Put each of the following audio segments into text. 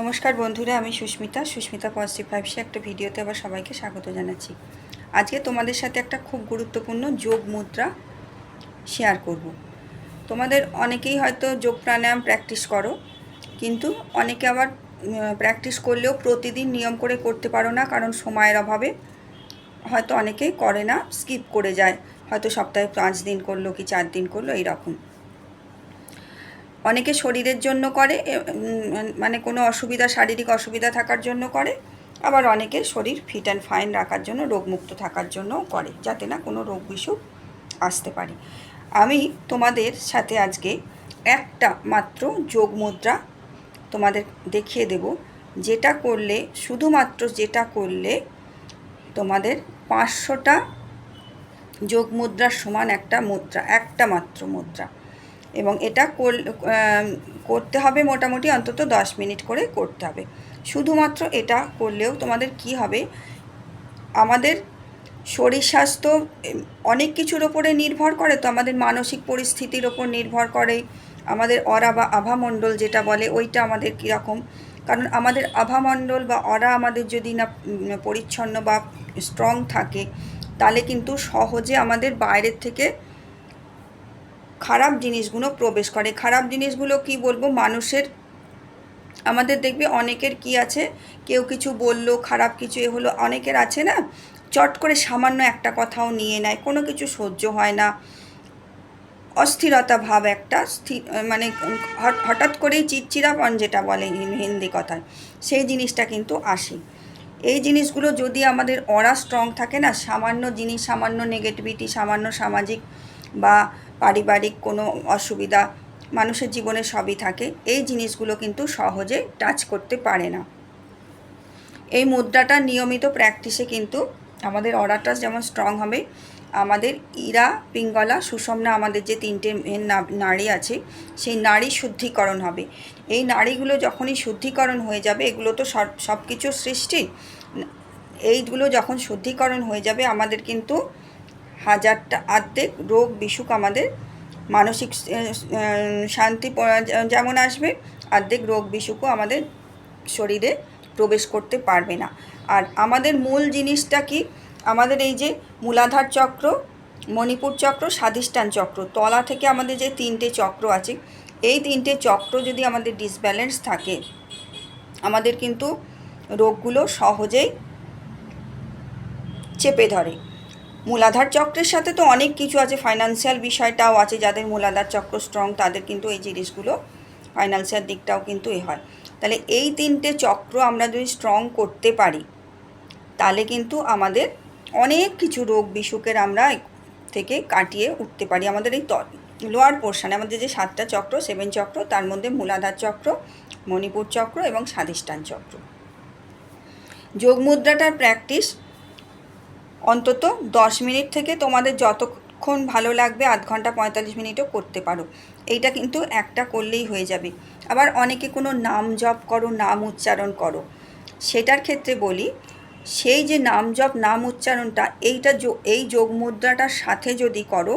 নমস্কার বন্ধুরা, আমি সুস্মিতা। সুস্মিতা পজিটিভ ফাইভসে একটা ভিডিওতে আবার সবাইকে স্বাগত জানাচ্ছি। আজকে তোমাদের সাথে একটা খুব গুরুত্বপূর্ণ যোগ মুদ্রা শেয়ার করব। তোমাদের অনেকেই হয়তো যোগ প্রাণায়াম প্র্যাকটিস করো, কিন্তু অনেকে আবার প্র্যাকটিস করলেও প্রতিদিন নিয়ম করে করতে পারো না, কারণ সময়ের অভাবে হয়তো অনেকেই করে না স্কিপ করে যায়। হয়তো সপ্তাহে পাঁচ দিন করল কি চার দিন করল, এইরকম। অনেকে শরীরের জন্য করে মানে কোনো অসুবিধা, শারীরিক অসুবিধা থাকার জন্য করে, আবার অনেকে শরীর ফিট অ্যান্ড ফাইন রাখার জন্য, রোগমুক্ত থাকার জন্যও করে, যাতে না কোনো রোগ বিসুখ আসতে পারে। আমি তোমাদের সাথে আজকে একটা মাত্র যোগ মুদ্রা তোমাদের দেখিয়ে দেব। যেটা করলে, শুধুমাত্র যেটা করলে তোমাদের পাঁচশোটা যোগ মুদ্রার সমান একটা মুদ্রা, একটা মাত্র মুদ্রা। এবং এটা কর- করতে হবে মোটামুটি অন্তত দশ মিনিট করে করতে হবে। শুধুমাত্র এটা করলেও তোমাদের কি হবে? আমাদের শরীর স্বাস্থ্য অনেক কিছুর ওপরে নির্ভর করে, তো আমাদের মানসিক পরিস্থিতির ওপর নির্ভর করে। আমাদের অরা বা আভামণ্ডল যেটা বলে, ওইটা আমাদের কীরকম? কারণ আমাদের আভামণ্ডল বা অরা আমাদের যদি না পরিচ্ছন্ন বা স্ট্রং থাকে, তাহলে কিন্তু সহজে আমাদের বাইরের থেকে খারাপ জিনিসগুলো প্রবেশ করে। খারাপ জিনিসগুলো কি বলব? মানুষের, আমাদের দেখবে অনেকের কি আছে? কেউ কিছু বলল, খারাপ কিছু এ হলো, অনেকের আছে না? চট করে সামান্য একটা কথাও নিয়ে নেয়, কোনো কিছু সহ্য হয় না। অস্থিরতা ভাব একটা স্থির মানে হঠাৎ করেই চিরচিরাপন যেটা বলে হিন্দি কথায়, সেই জিনিসটা কিন্তু আসে। এই জিনিসগুলো যদি আমাদের অরা স্ট্রং থাকে না, সামান্য জিনিস, সামান্য নেগেটিভিটি সামান্য সামাজিক বা পারিবারিক কোনো অসুবিধা, মানুষের জীবনে সবই থাকে, এই জিনিসগুলো কিন্তু সহজে টাচ করতে পারে না। এই মুদ্রাটা নিয়মিত প্র্যাকটিসে কিন্তু আমাদের অর্ডারটা যেমন স্ট্রং হবে, আমাদের ইরা, পিঙ্গলা, সুষমনা আমাদের যে তিনটে main না- নাড়ি আছে, সেই নারী শুদ্ধিকরণ হবে। এই নাড়িগুলো যখনই শুদ্ধিকরণ হয়ে যাবে, এগুলো তো সব সব কিছুর সৃষ্টি, এইগুলো যখন শুদ্ধিকরণ হয়ে যাবে, আমাদের কিন্তু হাজারটা আর্ধেক রোগ বিসুখ আমাদের মানসিক শান্তি যেমন আসবে অর্ধেক রোগ বিসুখও আমাদের শরীরে প্রবেশ করতে পারবে না। আর আমাদের মূল জিনিসটা কি? আমাদের এই যে মূলাধার চক্র, মণিপুর চক্র, স্বাধিষ্ঠান চক্র, তলা থেকে আমাদের যে তিনটে চক্র আছে, এই তিনটে চক্র যদি আমাদের ডিসব্যালেন্স থাকে, আমাদের কিন্তু রোগগুলো সহজেই চেপে ধরে। মূলাধার চক্রের সাথে তো অনেক কিছু আছে ফাইন্যান্সিয়াল বিষয়টাও আছে যাদের মূলাধার চক্র স্ট্রং তাদের কিন্তু এই জিনিসগুলো ফাইন্যান্সিয়াল দিকটাও কিন্তু এ হয়। তাহলে এই তিনটে চক্র আমরা যদি স্ট্রং করতে পারি, তাহলে কিন্তু আমাদের অনেক কিছু রোগ বিসুখের আমরা থেকে কাটিয়ে উঠতে পারি। আমাদের এই লোয়ার পোর্শনে আমাদের যে সাতটা চক্র সেভেন চক্র, তার মধ্যে মূলাধার চক্র, মণিপুর চক্র এবং স্বাধিষ্ঠান চক্র। যোগ মুদ্রাটার প্র্যাকটিস অন্তত দশ মিনিট থেকে তোমাদের যতক্ষণ ভালো লাগবে আধ ঘণ্টা পঁয়তাল্লিশ মিনিটও করতে পারো। এইটা কিন্তু একটা করলেই হয়ে যাবে। আবার অনেকে কোনো নাম জপ করো, নাম উচ্চারণ করো। সেটার ক্ষেত্রে বলি, সেই যে নাম জপ, নাম উচ্চারণটা, এইটা এই যোগ মুদ্রাটার সাথে যদি করো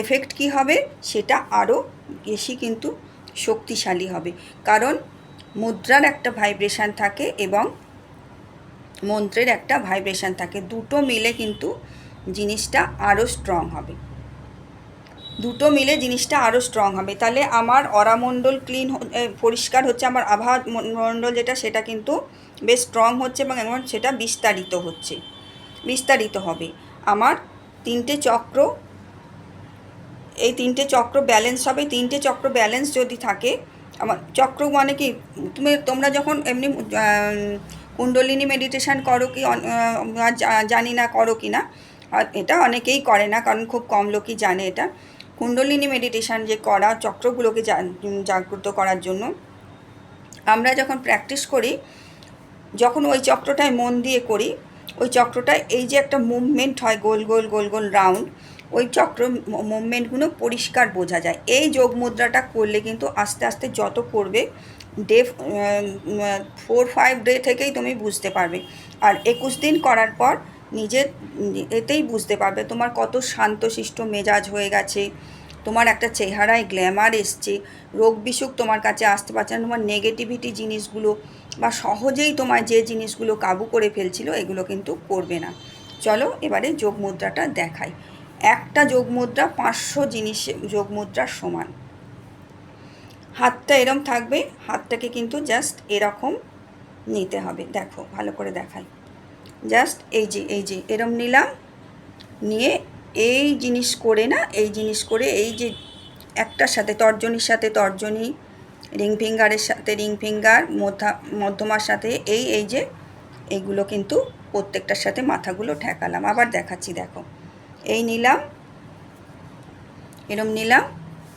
এফেক্ট কি হবে? সেটা আরও বেশি কিন্তু শক্তিশালী হবে। কারণ মুদ্রার একটা ভাইব্রেশন থাকে এবং মন্ত্রের একটা ভাইব্রেশন থাকে। দুটো মিলে কিন্তু জিনিসটা আরও স্ট্রং হবে। দুটো মিলে জিনিসটা আরও স্ট্রং হবে। তাহলে আমার অরামণ্ডল ক্লিন পরিষ্কার হচ্ছে, আমার আভা মণ্ডল যেটা, সেটা কিন্তু বেশ স্ট্রং হচ্ছে এবং এবং সেটা বিস্তারিত হচ্ছে। বিস্তারিত হবে। আমার তিনটে চক্র, এই তিনটে চক্র ব্যালেন্স হবে। তিনটে চক্র ব্যালেন্স যদি থাকে, আমার চক্র মানে কি? তুমি তোমরা যখন এমনি কুণ্ডলিনী মেডিটেশান করো কি জানি না করো কি না। এটা অনেকেই করে না, কারণ খুব কম লোকই জানে এটা। কুণ্ডলিনী মেডিটেশান যে করা, চক্রগুলোকে জাগ্রত করার জন্য। আমরা যখন প্র্যাকটিস করি, যখন ওই চক্রটায় মন দিয়ে করি, ওই চক্রটায় এই যে একটা মুভমেন্ট হয় গোল গোল গোল গোল রাউন্ড ওই চক্র মুভমেন্টগুলো পরিষ্কার বোঝা যায়। এই যোগ মুদ্রাটা করলে কিন্তু আস্তে আস্তে যত করবে ডে ফোর ফাইভ ডে থেকেই তুমি বুঝতে পারবে। আর একুশ দিন করার পর নিজের এতেই বুঝতে পারবে তোমার কত শান্তশিষ্ট মেজাজ হয়ে গেছে, তোমার একটা চেহারায় গ্ল্যামার এসছে, রোগ বিসুখ তোমার কাছে আসতে পারছে না, তোমার নেগেটিভিটি জিনিসগুলো বা সহজেই তোমার যে জিনিসগুলো কাবু করে ফেলছিল এগুলো কিন্তু করবে না। চলো এবারে যোগ মুদ্রাটা দেখাই। একটা যোগ মুদ্রা পাঁচশো জিনিস, যোগ মুদ্রার সমান। হাতটা এরম থাকবে, হাতটাকে কিন্তু জাস্ট এরকম নিতে হবে। দেখো, ভালো করে দেখাই। জাস্ট এই যে এই যে, এরম নিলাম, নিয়ে এই জিনিস করে না, এই জিনিস করে এই যে একটার সাথে, তর্জনীর সাথে তর্জনী, রিং ফিঙ্গারের সাথে রিং ফিঙ্গার, মধ্যা, মধ্যমার সাথে এই এই যে এইগুলো কিন্তু প্রত্যেকটার সাথে মাথাগুলো ঠেকালাম। আবার দেখাচ্ছি, দেখো। এই নিলাম, এরম নিলাম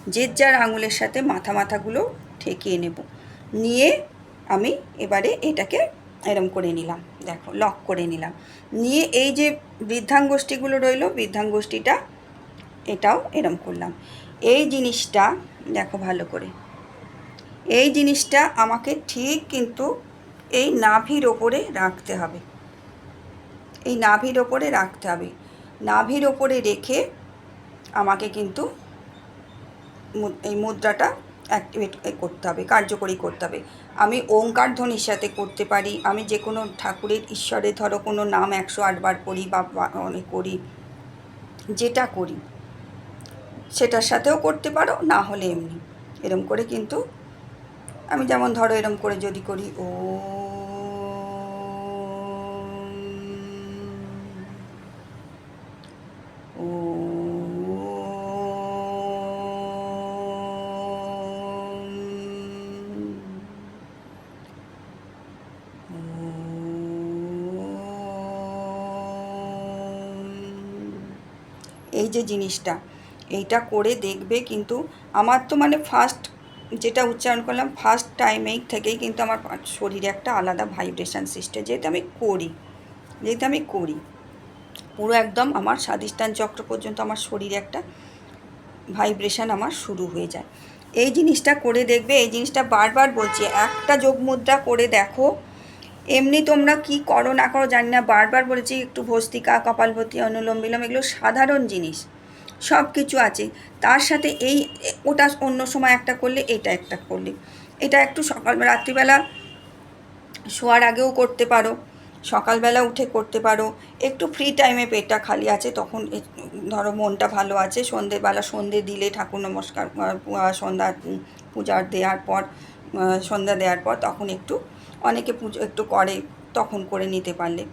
যে যার আঙুলের সাথে মাথা মাথাগুলো ঠেকিয়ে নেব। নিয়ে আমি এবারে এটাকে এরম করে নিলাম। দেখো, লক করে নিলাম। নিয়ে এই যে বৃদ্ধাঙ্গোষ্ঠীগুলো রইল বৃদ্ধাঙ্গোষ্ঠীটা এটাও এরম করলাম। এই জিনিসটা, দেখো ভালো করে, এই জিনিসটা আমাকে ঠিক কিন্তু এই নাভির ওপরে রাখতে হবে। এই নাভির ওপরে রাখতে হবে। নাভির ওপরে রেখে আমাকে কিন্তু এই মুদ্রাটা অ্যাক্টিভেট করতে হবে, কার্যকরী করতে হবে। আমি ওঙ্কার ধ্বনির সাথে করতে পারি, আমি যে কোনো ঠাকুরের ঈশ্বরের ধরো কোনো নাম একশো আটবার করি বা অনেক করি, যেটা করি, সেটার সাথেও করতে পারো, না হলে এমনি। এরম করে কিন্তু, আমি যেমন ধরো এরম করে যদি করি, ও এই যে জিনিসটা, এইটা করে দেখবে কিন্তু আমার তো মানে ফার্স্ট যেটা উচ্চারণ করলাম ফার্স্ট টাইমেই থেকেই কিন্তু আমার শরীরে একটা আলাদা ভাইব্রেশান সৃষ্টি যেহেতু আমি করি, যেহেতু আমি করি, পুরো একদম আমার স্বাদিষ্ঠান চক্র পর্যন্ত আমার শরীরে একটা ভাইব্রেশান আমার শুরু হয়ে যায়। এই জিনিসটা করে দেখবে, এই জিনিসটা বারবার বলছি, একটা যোগ মুদ্রা করে দেখো এমনি তোমরা কি করো না করো জানি না, বারবার বলেছি একটু ভস্তিকা কপালভতি অনুলোম বিলোম এগুলো সাধারণ জিনিস। সব কিছু আছে। তার সাথে এই, ওটা অন্য সময় একটা করলে, এটা একটা করলে। এটা একটু সকাল রাত্রিবেলা শোয়ার আগেও করতে পারো। সকালবেলা উঠে করতে পারো। একটু ফ্রি টাইমে পেটটা খালি আছে, তখন ধরো মনটা ভালো আছে। সন্ধেবেলা সন্ধে দিলে ঠাকুর নমস্কার সন্ধ্যা পূজার দেওয়ার পর সন্ধ্যা দেওয়ার পর তখন একটু অনেকে পুজো একটু করে, তখন করে নিতে পারলে।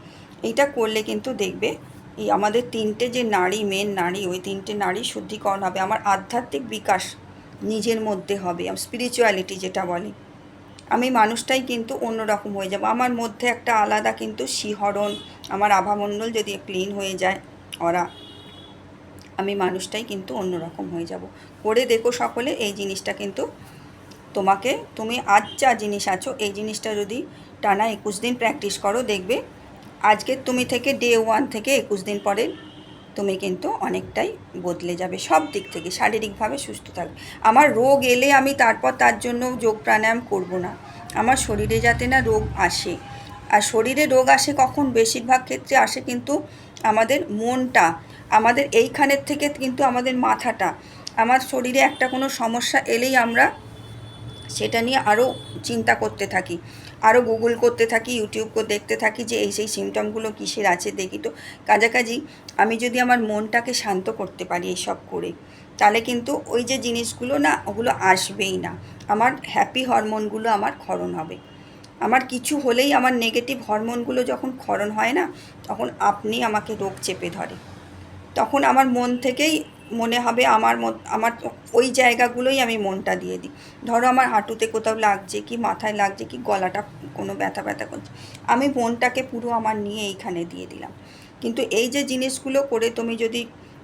এইটা করলে কিন্তু দেখবে, এই আমাদের তিনটে যে নারী মেন নারী, ওই তিনটে নারী শুদ্ধিকরণ হবে। আমার আধ্যাত্মিক বিকাশ নিজের মধ্যে হবে স্পিরিচুয়ালিটি যেটা বলে। আমি মানুষটাই কিন্তু অন্যরকম হয়ে যাব। আমার মধ্যে একটা আলাদা কিন্তু শিহরণ, আমার আভামণ্ডল যদি ক্লিন হয়ে যায়, ওরা, আমি মানুষটাই কিন্তু অন্যরকম হয়ে যাব। করে দেখো সকলে, এই জিনিসটা কিন্তু তোমাকে, তুমি আজ যা জিনিস আছো, এই জিনিসটা যদি টানা একুশ দিন প্র্যাকটিস করো, দেখবে আজকের তুমি থেকে ডে ওয়ান থেকে একুশ দিন পরে তুমি কিন্তু অনেকটাই বদলে যাবে, সব দিক থেকে, শারীরিকভাবে সুস্থ থাকবে। আমার রোগ এলে আমি তারপর তার জন্য যোগ প্রাণায়াম করব না। আমার শরীরে যাতে না রোগ আসে, আর শরীরে রোগ আসে কখন? বেশিরভাগ ক্ষেত্রে আসে কিন্তু আমাদের মনটা, আমাদের এইখানের থেকে কিন্তু আমাদের মাথাটা। আমার শরীরে একটা কোনো সমস্যা এলেই আমরা সেটা নিয়ে আরও চিন্তা করতে থাকি। আরও গুগল করতে থাকি, ইউটিউব দেখতে থাকি যে এই সেই সিমটমগুলো কিসের আছে দেখি তো। কাছাকাছি আমি যদি আমার মনটাকে শান্ত করতে পারি এইসব করে, তাহলে কিন্তু ওই যে জিনিসগুলো না, ওগুলো আসবেই না। আমার হ্যাপি হরমোনগুলো আমার ক্ষরণ হবে। আমার কিছু হলেই আমার নেগেটিভ হরমোনগুলো যখন ক্ষরণ হয় না, তখন আপনি আমাকে রোগ চেপে ধরে। তখন আমার মন থেকেই মনে হবে আমার আমার ওই জায়গাগুলোই আমি মনটা দিয়ে দিই। ধরো আমার হাঁটুতে কোথাও লাগছে কি, মাথায় লাগছে কি, গলাটা কোনো ব্যথা ব্যথা করছে, আমি মনটাকে পুরো আমার নিয়ে এইখানে দিয়ে দিলাম। কিন্তু এই যে জিনিসগুলো করে তুমি যদি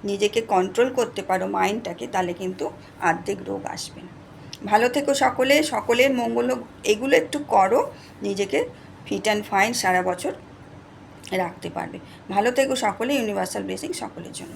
নিজেকে কন্ট্রোল করতে পারো মাইন্ডটাকে তাহলে কিন্তু আর্ধেক রোগ আসবে না। ভালো থেকো সকলে, সকলের মঙ্গল এগুলো একটু করো, নিজেকে ফিট অ্যান্ড ফাইন সারা বছর রাখতে পারবে। ভালো থেকো সকলে ইউনিভার্সাল ব্লেসিং সকলের জন্য।